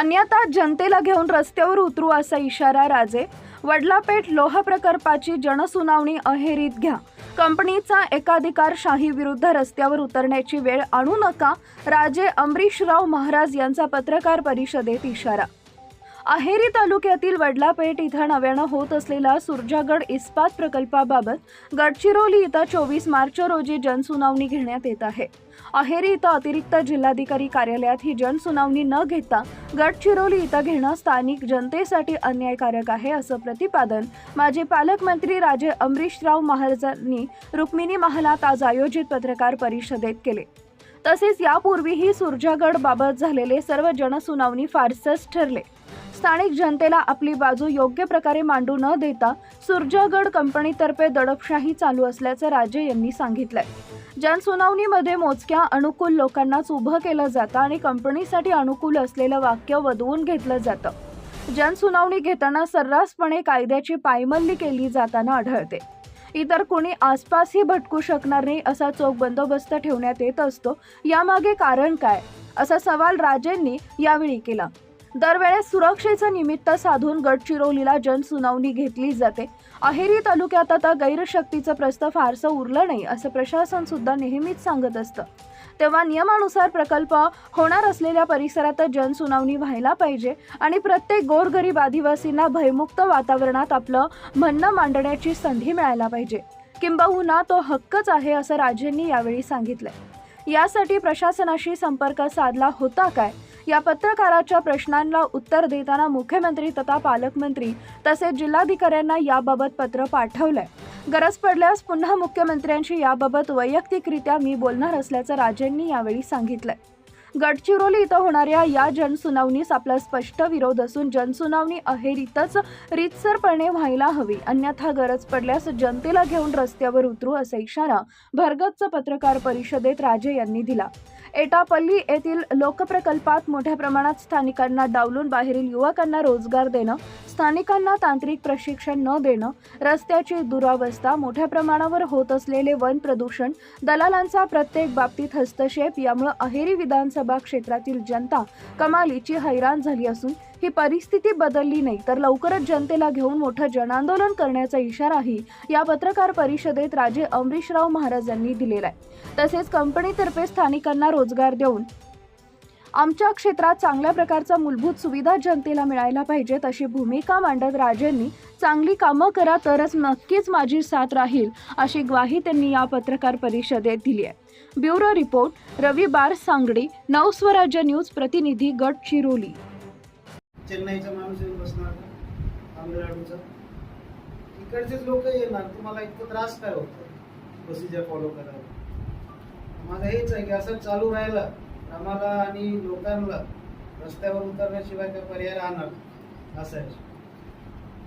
अन्यथा जनतेला घेऊन रस्त्यावर उतरू असा इशारा राजे. वडलापेठ लोह प्रकल्पाची जनसुनावणी अहेरीत घ्या. कंपनीचा एकाधिकारशाही विरुद्ध रस्त्यावर उतरण्याची वेळ आणू नका राजे अमरीशराव महाराज यांचा पत्रकार परिषदेत इशारा. अहेरी तालुक्यातील वडलापेठ इथं नव्यानं होत असलेला सुरजागड इस्पात प्रकल्पाबाबत गडचिरोली इथं चोवीस मार्च रोजी जनसुनावणी घेण्यात येत आहे. अहेरी इथं अतिरिक्त जिल्हाधिकारी कार्यालयात ही जनसुनावणी न घेता गडचिरोली इथं घेणं स्थानिक जनतेसाठी अन्यायकारक आहे असं प्रतिपादन माजी पालकमंत्री राजे अमरीशराव महाराजांनी रुक्मिणी महालात आज आयोजित पत्रकार परिषदेत केले. तसेच यापूर्वीही सुरजागड बाबत झालेले सर्व जनसुनावणी फारसच ठरले. स्थानिक जनतेला आपली बाजू योग्य प्रकारे मांडू न देता सुरजागड कंपनीतर्फे दडपशाही चालू असल्याचं राजे यांनी सांगितलंय. जनसुनावणीमध्ये मोजक्या अनुकूल लोकांनाच उभं केलं जातं आणि कंपनीसाठी अनुकूल असलेलं वाक्य वधवून घेतलं जातं. जनसुनावणी घेताना सर्रासपणे कायद्याची पायमल्ली केली जाताना आढळते. इतर कोणी आसपासही भटकू शकणार नाही असा चोख बंदोबस्त ठेवण्यात येत असतो. यामागे कारण काय? असा सवाल राजेंनी यावेळी केला. दरवेळेस सुरक्षेचं निमित्त साधून गडचिरोलीला जनसुनावणी घेतली जाते. अहेरी तालुक्यात आता गैरशक्तीचं प्रस्थ फारसं उरलं नाही असं प्रशासन सुद्धा नेहमीच सांगत असतं. तेव्हा नियमानुसार प्रकल्प होणार असलेल्या परिसरात जनसुनावणी व्हायला पाहिजे आणि प्रत्येक गोरगरीब आदिवासींना भयमुक्त वातावरणात आपलं म्हणणं मांडण्याची संधी मिळायला पाहिजे. किंबहुना तो हक्कच आहे असं राजेंनी यावेळी सांगितलंय. यासाठी प्रशासनाशी संपर्क साधला होता काय? या पत्रकाराच्या प्रश्नांना उत्तर देताना मुख्यमंत्री तथा पालकमंत्री तसेच जिल्हाधिकाऱ्यांना याबाबत पत्र पाठवलंय. गरज पडल्यास पुन्हा मुख्यमंत्र्यांशी याबाबत वैयक्तिकरित्या मी बोलणार असल्याचं राजेंनी यावेळी सांगितलंय. गडचिरोली इथं होणाऱ्या या जनसुनावणीस आपला स्पष्ट विरोध असून जनसुनावणी अहेरीतच रीतसरपणे व्हायला हवी. अन्यथा गरज पडल्यास जनतेला घेऊन रस्त्यावर उतरू असा इशारा भरगतचं पत्रकार परिषदेत राजे यांनी दिला. एटापल्ली येथील लोकप्रकल्पात मोठ्या प्रमाणात स्थानिकांना डावलून बाहेरील युवकांना रोजगार देणं स्थानिकांना तांत्रिक प्रशिक्षण न देणं रस्त्याची दुरावस्था मोठ्या प्रमाणावर होत असलेले वन प्रदूषण दलालांचा प्रत्येक बाबतीत हस्तक्षेप यामुळे अहेरी विधानसभा क्षेत्रातील जनता कमालीची हैराण झाली असून ही परिस्थिती बदलली नाही. तर लवकरच जनतेला घेऊन मोठं जनआंदोलन करण्याचा इशाराही या पत्रकार परिषदेत राजे अमरीशराव महाराजांनी दिलेला आहे. तसेच कंपनीतर्फे स्थानिकांना रोजगार देऊन आमच्या क्षेत्रात चांगल्या प्रकारचा मूलभूत सुविधा जनतेला मिळायला पाहिजेत अशी भूमिका मांडत राजेंनी चांगली कामं करा तरच नक्कीच माझी साथ राहील अशी ग्वाही त्यांनी या पत्रकार परिषदेत दिली आहे. ब्युरो रिपोर्ट रवी बार सांगडी नवस्वराज्य न्यूज प्रतिनिधी गडचिरोली चेन्नईचा माणूस येऊन बसणार तामिळनाडूचा. तिकडचेच लोक येणार तुम्हाला इतकं त्रास काय होतो? प्रोसिजर फॉलो करायला. माझं हेच आहे की असं चालू राहिलं तर आम्हाला आणि लोकांना रस्त्यावर उतरण्याशिवाय काही पर्याय राहणार असं आहे.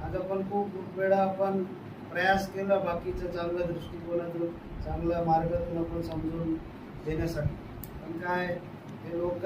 आज आपण खूप वेळा आपण प्रयास केला बाकीचं चांगल्या दृष्टिकोनातून चांगला मार्गातून आपण समजून देण्यासाठी पण काय हे लोक